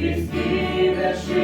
і співеш.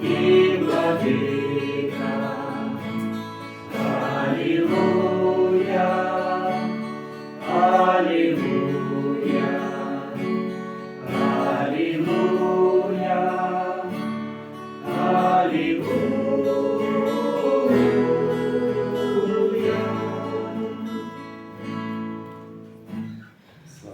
И владика. Алілуя.